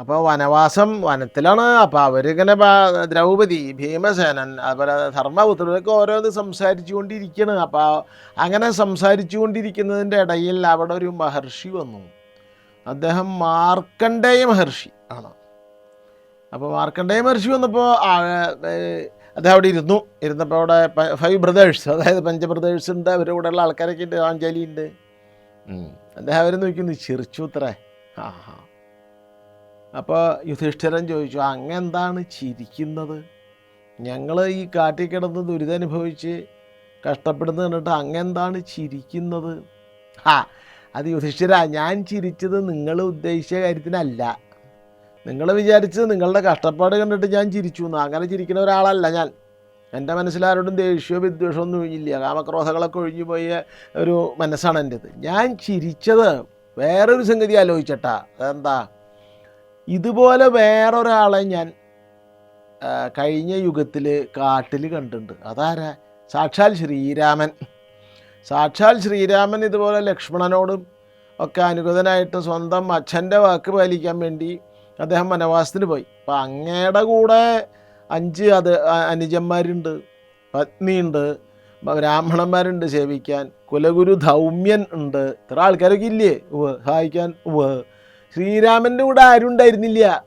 അപ്പോൾ വനവാസം വനത്തിലാണ്. അപ്പോൾ അവരിങ്ങനെ ദ്രൗപദി ഭീമസേനൻ അതുപോലെ ധർമ്മപുത്രരൊക്കെ ഓരോന്ന് സംസാരിച്ചു കൊണ്ടിരിക്കുകയാണ് അപ്പോൾ അങ്ങനെ സംസാരിച്ചു കൊണ്ടിരിക്കുന്നതിന്റെ ഇടയിൽ അവിടെ ഒരു മഹർഷി വന്നു. അദ്ദേഹം മാർക്കണ്ഡേയ മഹർഷി ആണ്. അപ്പോൾ മാർക്കണ്ഡേയ മഹർഷി വന്നപ്പോൾ അദ്ദേഹം അവിടെ ഇരുന്നു. ഇരുന്നപ്പോൾ അവിടെ ഫൈവ് ബ്രദേഴ്സ് അതായത് പഞ്ച ബ്രദേഴ്സ് ഉണ്ട് അവരുടെ കൂടെയുള്ള ആൾക്കാരൊക്കെ ഉണ്ട് ആഞ്ജലി ഉണ്ട്. അദ്ദേഹം അവർ നോക്കി ചിരിച്ചു അത്രേ. ആ ഹാ അപ്പോൾ യുധിഷ്ഠിരൻ ചോദിച്ചു അങ്ങെന്താണ് ചിരിക്കുന്നത്? ഞങ്ങൾ ഈ കാട്ടിൽ കിടന്ന് ദുരിതമനുഭവിച്ച് കഷ്ടപ്പെടുന്നത് കണ്ടിട്ട് അങ്ങെന്താണ് ചിരിക്കുന്നത്? ആ അത് യുധിഷ്ഠിര ഞാൻ ചിരിച്ചത് നിങ്ങൾ ഉദ്ദേശിച്ച കാര്യത്തിനല്ല. നിങ്ങൾ വിചാരിച്ചത് നിങ്ങളുടെ കഷ്ടപ്പാട് കണ്ടിട്ട് ഞാൻ ചിരിച്ചു എന്ന് അങ്ങനെ ചിരിക്കുന്ന ഒരാളല്ല ഞാൻ. എന്റെ മനസ്സിലാരോടും ദേഷ്യമോ വിദ്വേഷമോ ഒന്നും ഒഴിഞ്ഞില്ല കാമക്രോധങ്ങളൊക്കെ ഒഴിഞ്ഞു പോയ ഒരു മനസ്സാണ് എന്റെത്. ഞാൻ ചിരിച്ചത് വേറൊരു സംഗതി ആലോചിച്ചട്ടാ. അതെന്താ? ഇതുപോലെ വേറൊരാളെ ഞാൻ കഴിഞ്ഞ യുഗത്തിൽ കാട്ടിൽ കണ്ടിട്ടുണ്ട്. അതാരാ? സാക്ഷാൽ ശ്രീരാമൻ. സാക്ഷാൽ ശ്രീരാമൻ ഇതുപോലെ ലക്ഷ്മണനോടും ഒക്കെ അനുഗതനായിട്ട് സ്വന്തം അച്ഛന്റെ വാക്ക് പാലിക്കാൻ വേണ്ടി അദ്ദേഹം വനവാസത്തിന് പോയി. അപ്പം അങ്ങയുടെ കൂടെ അഞ്ച് അത് അനുജന്മാരുണ്ട്. പത്നിയുണ്ട് ബ്രാഹ്മണന്മാരുണ്ട് സേവിക്കാൻ. കുലഗുരു ധൗമ്യൻ ഉണ്ട്. ഇത്ര ആൾക്കാരൊക്കെ ഇല്ലേ? സഹായിക്കാൻ ശ്രീരാമന്റെ കൂടെ ആരും ഉണ്ടായിരുന്നില്ല.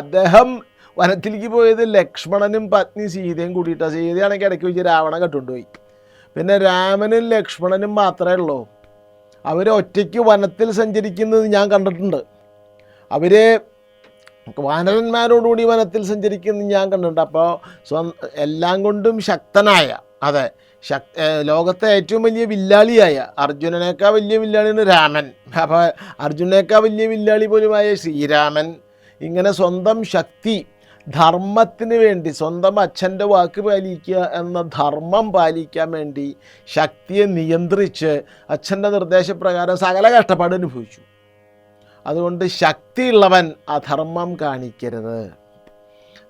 അദ്ദേഹം വനത്തിലേക്ക് പോയത് ലക്ഷ്മണനും പത്നി സീതയും കൂടിയിട്ടാണ് സീതയാണെങ്കിൽ ഇടയ്ക്ക് വെച്ച് രാവണ കെട്ടുകൊണ്ടുപോയി. പിന്നെ രാമനും ലക്ഷ്മണനും മാത്രമേ ഉള്ളൂ. അവർ ഒറ്റയ്ക്ക് വനത്തിൽ സഞ്ചരിക്കുന്നത് ഞാൻ കണ്ടിട്ടുണ്ട്. അവർ വാനരന്മാരോടുകൂടി വനത്തിൽ സഞ്ചരിക്കുന്നത് ഞാൻ കണ്ടിട്ടുണ്ട്. അപ്പോൾ സ്വ എല്ലാം കൊണ്ടും ശക്തനായ അതെ ശക് ലോകത്തെ ഏറ്റവും വലിയ വില്ലാളിയായ അർജുനനേക്കാൾ വലിയ വില്ലാളിയാണ് രാമൻ. അപ്പോൾ അർജുനേക്കാൾ വലിയ വില്ലാളി പോലുമായ ശ്രീരാമൻ ഇങ്ങനെ സ്വന്തം ശക്തി ധർമ്മത്തിന് വേണ്ടി സ്വന്തം അച്ഛന്റെ വാക്ക് പാലിക്കുക എന്ന ധർമ്മം പാലിക്കാൻ വേണ്ടി ശക്തിയെ നിയന്ത്രിച്ച് അച്ഛന്റെ നിർദ്ദേശപ്രകാരം സകല കഷ്ടപ്പാട് അനുഭവിച്ചു. അതുകൊണ്ട് ശക്തിയുള്ളവൻ അധർമ്മം കാണിക്കരുത്.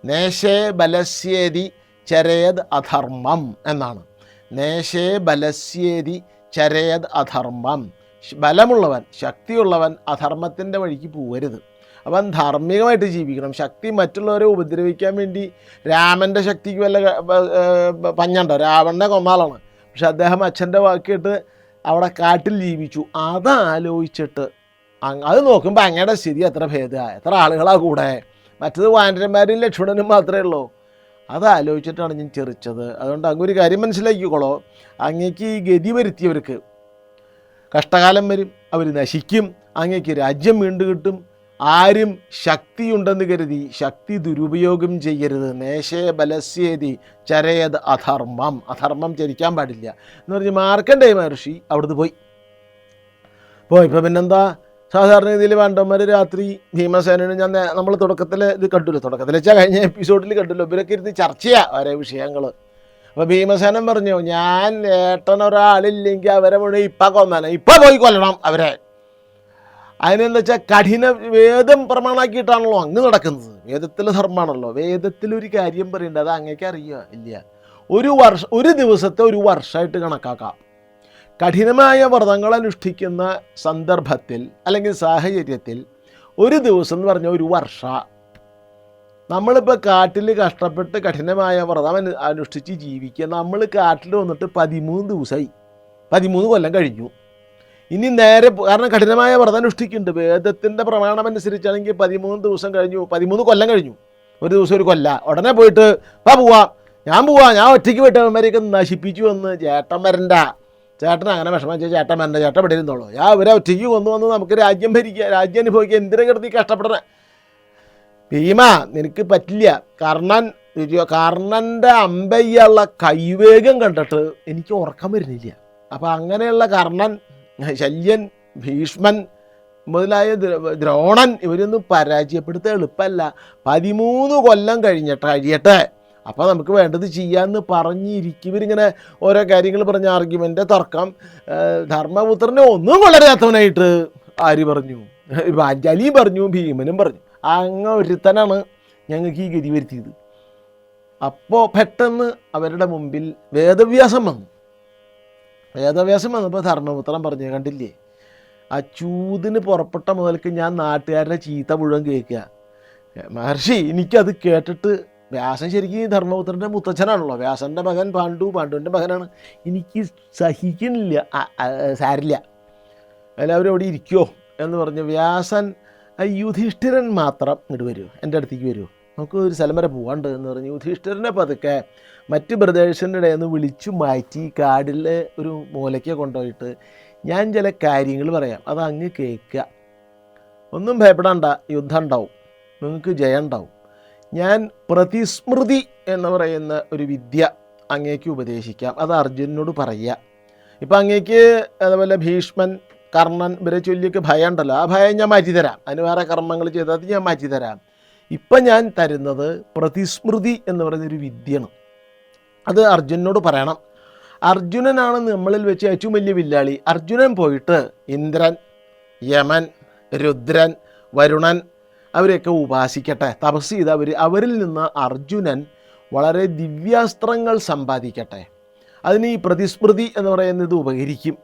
നേശേ ബലശ്ശേരി ചരേത് അധർമ്മം എന്നാണ്. നേശേ ബലസ്യേതി ചരയത് അധർമ്മം. ബലമുള്ളവൻ ശക്തിയുള്ളവൻ അധർമ്മത്തിന്റെ വഴിക്ക് പോകരുത് അവൻ ധാർമ്മികമായിട്ട് ജീവിക്കണം. ശക്തി മറ്റുള്ളവരെ ഉപദ്രവിക്കാൻ വേണ്ടി രാമന്റെ ശക്തിക്ക് വല്ല പഞ്ഞണ്ടോ? രാവണന്റെ കൊന്നാളാണ് പക്ഷെ അദ്ദേഹം അച്ഛന്റെ വാക്കിയിട്ട് അവിടെ കാട്ടിൽ ജീവിച്ചു. അതാലോചിച്ചിട്ട് അത് നോക്കുമ്പോൾ അങ്ങയുടെ സ്ഥിതി എത്ര ഭേദമാണ് എത്ര ആളുകളാണ് കൂടെ? മറ്റത് വാനരന്മാരും ലക്ഷ്മണനും മാത്രമേ ഉള്ളൂ. അത് ആലോചിച്ചിട്ടാണ് ഞാൻ ചെറിച്ചത് അതുകൊണ്ട് അങ്ങൊരു കാര്യം മനസ്സിലാക്കിക്കോളോ. അങ്ങേക്ക് ഗതി വരുത്തിയവർക്ക് കഷ്ടകാലം വരും അവർ നശിക്കും അങ്ങേക്ക് രാജ്യം വീണ്ടു കിട്ടും ആരും ശക്തിയുണ്ടെന്ന് കരുതി ശക്തി ദുരുപയോഗം ചെയ്യരുത്. നേശേ ബലസ്യേതി ചരയത് അധർമ്മം. അധർമ്മം ചരിക്കാൻ പാടില്ല. എന്ന് പറഞ്ഞ് മാർക്കണ്ടേ മഹർഷി അവിടുന്ന് പോയി. പോയപ്പോൾ പിന്നെന്താ? സാധാരണ രീതിയിൽ വേണ്ടവന്മാർ രാത്രി ഭീമസേനയുടെ ഞാൻ നമ്മൾ തുടക്കത്തിൽ ഇത് കണ്ടില്ല. തുടക്കത്തിൽ വെച്ചാൽ കഴിഞ്ഞ എപ്പിസോഡിൽ കണ്ടല്ലോ. ഇവരൊക്കെ ഇരുന്ന് ചർച്ച ചെയ്യാം ഓരോ വിഷയങ്ങൾ അപ്പോൾ ഭീമസേനൻ പറഞ്ഞു ഞാൻ ഏട്ടൻ ഒരാളില്ലെങ്കിൽ അവരെ മുഴുവൻ ഇപ്പം കൊന്നാണ്. ഇപ്പം പോയി കൊല്ലണം അവരെ. അതിനെന്താ വെച്ചാൽ കഠിന വേദം പ്രമാണാക്കിയിട്ടാണല്ലോ അങ്ങ് നടക്കുന്നത്. വേദത്തിൽ ധർമ്മമാണല്ലോ. വേദത്തിൽ ഒരു കാര്യം പറയേണ്ടത് അത് അങ്ങേക്ക് അറിയുക ഇല്ല. ഒരു വർഷം ഒരു ദിവസത്തെ ഒരു വർഷമായിട്ട് കണക്കാക്കാം. കഠിനമായ വ്രതങ്ങൾ അനുഷ്ഠിക്കുന്ന സന്ദർഭത്തിൽ അല്ലെങ്കിൽ സാഹചര്യത്തിൽ ഒരു ദിവസം എന്ന് പറഞ്ഞാൽ ഒരു വർഷ. നമ്മളിപ്പോൾ കാട്ടിൽ കഷ്ടപ്പെട്ട് കഠിനമായ വ്രതം അനു അനുഷ്ഠിച്ച് ജീവിക്കുക. നമ്മൾ കാട്ടിൽ വന്നിട്ട് പതിമൂന്ന് ദിവസമായി പതിമൂന്ന് കൊല്ലം കഴിഞ്ഞു. ഇനി നേരെ കാരണം കഠിനമായ വ്രതം അനുഷ്ഠിക്കുന്നുണ്ട്. വേദത്തിന്റെ പ്രമാണം അനുസരിച്ചാണെങ്കിൽ പതിമൂന്ന് ദിവസം കഴിഞ്ഞു. പതിമൂന്ന് കൊല്ലം കഴിഞ്ഞു. ഒരു ദിവസം ഒരു കൊല്ല. ഉടനെ പോയിട്ട് വാ പോവാം. ഞാൻ പോവാം. ഞാൻ ഒറ്റയ്ക്ക് പോയിട്ട് അവന്മാരെയൊക്കെ നശിപ്പിച്ചു വന്ന്. ചേട്ടൻ വരണ്ട. ചേട്ടൻ അങ്ങനെ വിഷമം വെച്ചാൽ ചേട്ടൻ എന്റെ ചേട്ടൻ ഇവിടെ ഇരുന്നോളൂ. ഞാൻ ഇവരെ ഒറ്റയ്ക്ക് കൊന്നു വന്ന് നമുക്ക് രാജ്യം ഭരിക്കുക രാജ്യം അനുഭവിക്കുക എന്തിനെ കിടത്തി കഷ്ടപ്പെടണേ ഭീമ നിനക്ക് പറ്റില്ല. കർണൻ കർണന്റെ അമ്പയ്യുള്ള കൈവേഗം കണ്ടിട്ട് എനിക്ക് ഉറക്കം വരുന്നില്ല. അപ്പം അങ്ങനെയുള്ള കർണൻ ശല്യൻ ഭീഷ്മൻ മുതലായ ദ്രോണൻ ഇവരൊന്നും പരാജയപ്പെടുത്താൻ എളുപ്പമല്ല. പതിമൂന്ന് കൊല്ലം കഴിഞ്ഞിട്ട് കഴിയട്ടെ അപ്പോൾ നമുക്ക് വേണ്ടത് ചെയ്യാമെന്ന് പറഞ്ഞിരിക്കും. ഇവരിങ്ങനെ ഓരോ കാര്യങ്ങൾ പറഞ്ഞ ആർഗ്യുമെന്റ് തർക്കം. ധർമ്മപുത്രനെ ഒന്നും വളരാത്തവനായിട്ട് ആര് പറഞ്ഞു? പാഞ്ചാലിയും പറഞ്ഞു ഭീമനും പറഞ്ഞു. അങ്ങ് ഒരുത്തനാണ് ഞങ്ങൾക്ക് ഈ ഗതി വരുത്തിയത്. അപ്പോൾ പെട്ടെന്ന് അവരുടെ മുമ്പിൽ വേദവ്യാസം വന്നു. വേദവ്യാസം വന്നപ്പോൾ ധർമ്മപുത്രൻ പറഞ്ഞു കണ്ടില്ലേ? ആ ചൂതിന് പുറപ്പെട്ട മുതൽക്ക് ഞാൻ നാട്ടുകാരുടെ ചീത്ത മുഴുവൻ കേൾക്കുക. മഹർഷി എനിക്കത് കേട്ടിട്ട് വ്യാസൻ ശരിക്കും ധർമ്മപുത്രന്റെ മുത്തച്ഛനാണല്ലോ. വ്യാസന്റെ മകൻ പാണ്ഡു പാണ്ഡുവിന്റെ മകനാണ്. എനിക്ക് സഹിക്കുന്നില്ല സാരില്ല. എല്ലാവരും അവിടെ ഇരിക്കുമോ എന്ന് പറഞ്ഞ് വ്യാസൻ യുധിഷ്ഠിരൻ മാത്രം ഇങ്ങോട്ട് വരുമോ എന്റെ അടുത്തേക്ക് വരുമോ നമുക്ക് ഒരു സ്ഥലം വരെ പോകാണ്ട് എന്ന് പറഞ്ഞ് യുധിഷ്ഠിരനെ പതുക്കെ മറ്റ് ബ്രദേഴ്സിന്റെ ഇടയിൽ നിന്ന് വിളിച്ചു മാറ്റി കാടിലെ ഒരു മൂലയ്ക്ക് കൊണ്ടുപോയിട്ട് ഞാൻ ചില കാര്യങ്ങൾ പറയാം. അത് അങ്ങ് കേൾക്കുക. ഒന്നും ഭയപ്പെടണ്ട യുദ്ധം ഉണ്ടാവും. നിങ്ങൾക്ക് ജയം ഉണ്ടാവും. ഞാൻ പ്രതിസ്മൃതി എന്ന് പറയുന്ന ഒരു വിദ്യ അങ്ങേക്ക് ഉപദേശിക്കാം. അത് അർജുനനോട് പറയുക. ഇപ്പം അങ്ങേക്ക് അതുപോലെ ഭീഷ്മൻ കർണൻ ഇവരെ ചൊല്ലിയൊക്കെ ഭയം ഉണ്ടല്ലോ ആ ഭയം ഞാൻ മാറ്റിത്തരാം. അതിന് വേറെ കർമ്മങ്ങൾ ചെയ്തത് അത് ഞാൻ മാറ്റിത്തരാം. ഇപ്പം ഞാൻ തരുന്നത് പ്രതിസ്മൃതി എന്ന് പറയുന്നൊരു വിദ്യയാണ്. അത് അർജുനനോട് പറയണം. അർജുനനാണ് നമ്മളിൽ വെച്ച് ഏറ്റവും വലിയ വില്ലാളി. അർജുനൻ പോയിട്ട് ഇന്ദ്രൻ യമൻ രുദ്രൻ വരുണൻ അവരെയൊക്കെ ഉപാസിക്കട്ടെ. തപസ് ചെയ്ത് അവർ അവരിൽ നിന്ന് അർജുനൻ വളരെ ദിവ്യാസ്ത്രങ്ങൾ സമ്പാദിക്കട്ടെ. അതിന് ഈ പ്രതിസ്മൃതി എന്ന് പറയുന്നത് ഉപകരിക്കും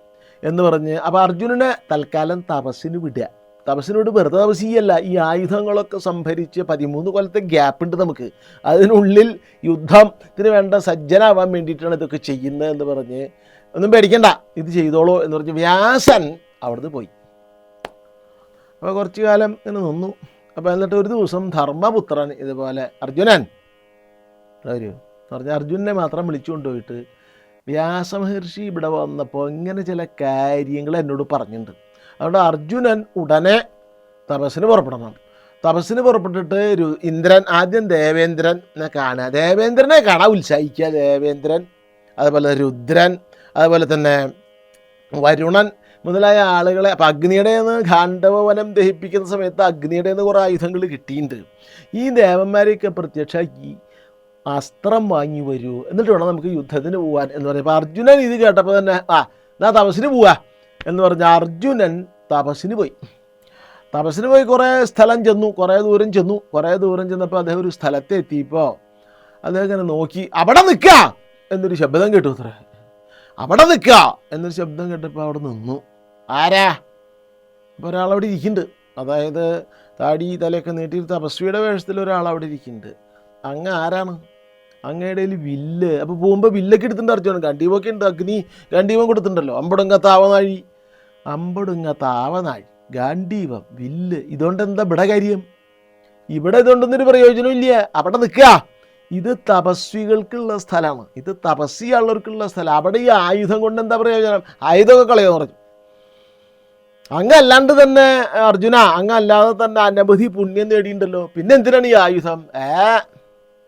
എന്ന് പറഞ്ഞ് അപ്പോൾ അർജുനനെ തൽക്കാലം തപസ്സിന് വിടുക. തപസ്സിനോട് വെറുതെ തപസ് ചെയ്യല്ല ഈ ആയുധങ്ങളൊക്കെ സംഭരിച്ച് പതിമൂന്ന് കൊല്ലത്തെ ഗ്യാപ്പ് ഉണ്ട് നമുക്ക്. അതിനുള്ളിൽ യുദ്ധത്തിന് വേണ്ട സജ്ജനാവാൻ വേണ്ടിയിട്ടാണ് ഇതൊക്കെ ചെയ്യുന്നത് എന്ന് പറഞ്ഞ് ഒന്നും പേടിക്കണ്ട ഇത് ചെയ്തോളൂ എന്ന് പറഞ്ഞ് വ്യാസൻ അവിടുന്ന് പോയി. അപ്പോൾ കുറച്ച് കാലം ഇങ്ങനെ നിന്നു. അപ്പോൾ എന്നിട്ട് ഒരു ദിവസം ധർമ്മപുത്രൻ ഇതുപോലെ അർജുനൻ വരൂ പറഞ്ഞ അർജുനനെ മാത്രം വിളിച്ചു വ്യാസമഹർഷി ഇവിടെ വന്നപ്പോൾ ഇങ്ങനെ ചില കാര്യങ്ങൾ എന്നോട് പറഞ്ഞിട്ടുണ്ട്. അതുകൊണ്ട് അർജുനൻ ഉടനെ തപസ്സിന് പുറപ്പെടണം. തപസ്സിന് പുറപ്പെട്ടിട്ട് ഒരു ഇന്ദ്രൻ ആദ്യം ദേവേന്ദ്രനെ കാണുക. ദേവേന്ദ്രനെ കാണാൻ ഉത്സാഹിക്കുക. ദേവേന്ദ്രൻ അതുപോലെ രുദ്രൻ അതുപോലെ തന്നെ വരുണൻ മുതലായ ആളുകളെ അപ്പം അഗ്നിയുടെ നിന്ന് ഖാണ്ഡവനം ദഹിപ്പിക്കുന്ന സമയത്ത് അഗ്നിയുടെ നിന്ന് കുറേ ആയുധങ്ങൾ കിട്ടിയിട്ടുണ്ട്. ഈ ദേവന്മാരെയൊക്കെ പ്രത്യക്ഷ ഈ അസ്ത്രം വാങ്ങി വരൂ. എന്നിട്ട് വേണം നമുക്ക് യുദ്ധത്തിന് പോകാൻ എന്ന് പറയും അപ്പോൾ അർജുനൻ ഇത് കേട്ടപ്പോൾ തന്നെ ആ എന്നാ തപസ്സിന് പോവാ എന്ന് പറഞ്ഞ അർജുനൻ തപസ്സിന് പോയി. തപസ്സിന് പോയി കുറേ സ്ഥലം ചെന്നു കുറേ ദൂരം ചെന്നു. കുറേ ദൂരം ചെന്നപ്പോൾ അദ്ദേഹം ഒരു സ്ഥലത്ത് എത്തിയപ്പോൾ അദ്ദേഹം ഇങ്ങനെ നോക്കി അവിടെ നിൽക്കുക എന്നൊരു ശബ്ദം കേട്ടു അത്ര. അവിടെ നിൽക്കുക എന്നൊരു ശബ്ദം കേട്ടപ്പോൾ അവിടെ നിന്നു. ആരാ? അപ്പോൾ ഒരാളവിടെ ഇരിക്കുന്നുണ്ട്. അതായത് താടി തലയൊക്കെ നീട്ടി തപസ്വിയുടെ വേഷത്തിൽ ഒരാൾ അവിടെ ഇരിക്കുന്നുണ്ട്. അങ്ങ് ആരാണ്? അങ്ങയുടെ വില്ല്. അപ്പോൾ പോകുമ്പോൾ വില്ലൊക്കെ എടുത്തിട്ടുണ്ട് അർജുനൻ ഗണ്ടീവൊക്കെ ഉണ്ട്. അഗ്നി ഗണ്ടീവം കൊടുത്തിട്ടുണ്ടല്ലോ. അമ്പടുങ്ങ താവനാഴി അമ്പടുങ്ങ താവനാഴി ഗാന്ഡീപം വില്ല്. ഇതുകൊണ്ട് എന്താ ഇവിടെ കാര്യം? ഇവിടെ ഇതുകൊണ്ടൊന്നൊരു പ്രയോജനമില്ല അവിടെ നിൽക്കുക. ഇത് തപസ്വികൾക്കുള്ള സ്ഥലമാണ്. ഇത് തപസ്സിയുള്ളവർക്കുള്ള സ്ഥലം. അവിടെ ഈ ആയുധം കൊണ്ട് എന്താ പ്രയോജനം? ആയുധമൊക്കെ കളയാൻ പറഞ്ഞു. അങ്ങല്ലാണ്ട് തന്നെ അർജുന അങ്ങല്ലാതെ തന്നെ അനവധി പുണ്യം നേടിയിട്ടുണ്ടല്ലോ പിന്നെ എന്തിനാണ് ഈ ആയുധം? ഏ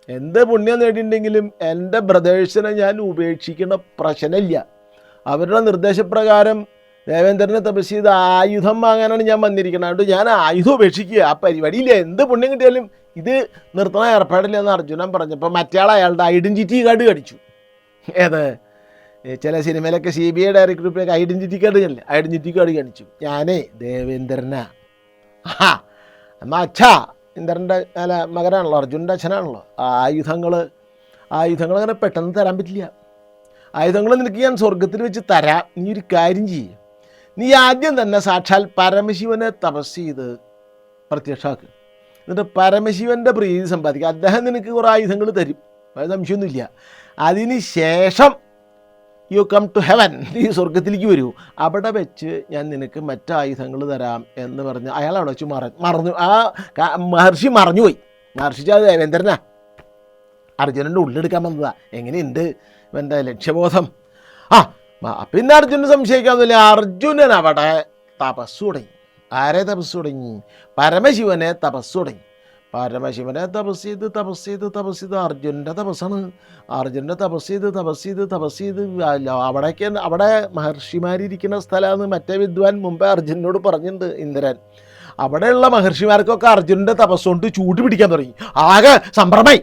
എന്ത് പുണ്യം നേടിയിട്ടുണ്ടെങ്കിലും എന്റെ ബ്രദേഴ്സിനെ ഞാൻ ഉപേക്ഷിക്കേണ്ട പ്രശ്നമില്ല. അവരുടെ നിർദ്ദേശപ്രകാരം ദേവേന്ദ്രനെ തപസ് ചെയ്ത് ആയുധം വാങ്ങാനാണ് ഞാൻ വന്നിരിക്കുന്നത് അതുകൊണ്ട് ഞാൻ ആയുധം ഉപേക്ഷിക്കുക. ആ പരിപാടിയില്ല. എന്ത് പുണ്യം കിട്ടിയാലും ഇത് നിർത്തണ ഏർപ്പാടില്ല എന്ന് അർജുനൻ പറഞ്ഞപ്പോൾ മറ്റേ അയാളുടെ ഐഡന്റിറ്റി കാർഡ് കടിച്ചു. ഏത്? ചില സിനിമയിലൊക്കെ C B I director identity card ചെല്ലേ. ഐഡന്റിറ്റി കാർഡ് കാണിച്ചു. ഞാനേ ദേവേന്ദ്രനാ. ആ എന്നാ അച്ഛാ ഇന്ദ്രന്റെ അല്ല മകനാണല്ലോ അർജുന്റെ അച്ഛനാണല്ലോ. ആയുധങ്ങൾ ആയുധങ്ങൾ അങ്ങനെ പെട്ടെന്ന് തരാൻ പറ്റില്ല. ആയുധങ്ങൾ നിനക്ക് ഞാൻ സ്വർഗത്തിൽ വെച്ച് തരാം. നീ ഒരു കാര്യം ചെയ്യും. നീ ആദ്യം തന്നെ സാക്ഷാൽ പരമശിവനെ തപസ് ചെയ്ത് പ്രത്യക്ഷമാക്കുക എന്നിട്ട് പരമശിവന്റെ പ്രീതി സമ്പാദിക്കുക അദ്ദേഹം നിനക്ക് കുറേ ആയുധങ്ങൾ തരും. അത് സംശയമൊന്നുമില്ല. അതിന് ശേഷം യു കം ടു ഹെവൻ നീ സ്വർഗത്തിലേക്ക് വരൂ. അവിടെ വെച്ച് ഞാൻ നിനക്ക് മറ്റായുധങ്ങൾ തരാം എന്ന് പറഞ്ഞ് അയാൾ അവിടെ വെച്ച് മറ മറന്നു. ആ മഹർഷി മറഞ്ഞുപോയി. മഹർഷി ദേവേന്ദ്രനാ. അർജുനന്റെ ഉള്ളെടുക്കാൻ വന്നതാ. എങ്ങനെയുണ്ട്? എന്താ ലക്ഷ്യബോധം? ആ പിന്നെ അർജുനൻ സംശയിക്കാമെന്നില്ല അർജുനൻ അവിടെ തപസ് തുടങ്ങി. ആരെ തപസ് തുടങ്ങി? പരമശിവനെ തപസ് തുടങ്ങി. പരമശിവനെ തപസ് ചെയ്ത് തപസ് ചെയ്ത് തപസ് ചെയ്ത് അർജുനന്റെ തപസ്സാണ്. അർജുനന്റെ തപസ് ചെയ്ത് തപസ് ചെയ്ത് തപസ് ചെയ്ത് അവിടേക്ക് അവിടെ മഹർഷിമാരിയ്ക്കുന്ന സ്ഥലമാണ് മറ്റേ വിദ്വാൻ മുമ്പേ അർജുനോട് പറഞ്ഞിട്ടുണ്ട് ഇന്ദ്രൻ. അവിടെയുള്ള മഹർഷിമാർക്കൊക്കെ അർജുനന്റെ തപസ്സുകൊണ്ട് ചൂട് പിടിക്കാൻ തുടങ്ങി. ആകെ സംഭ്രമായി.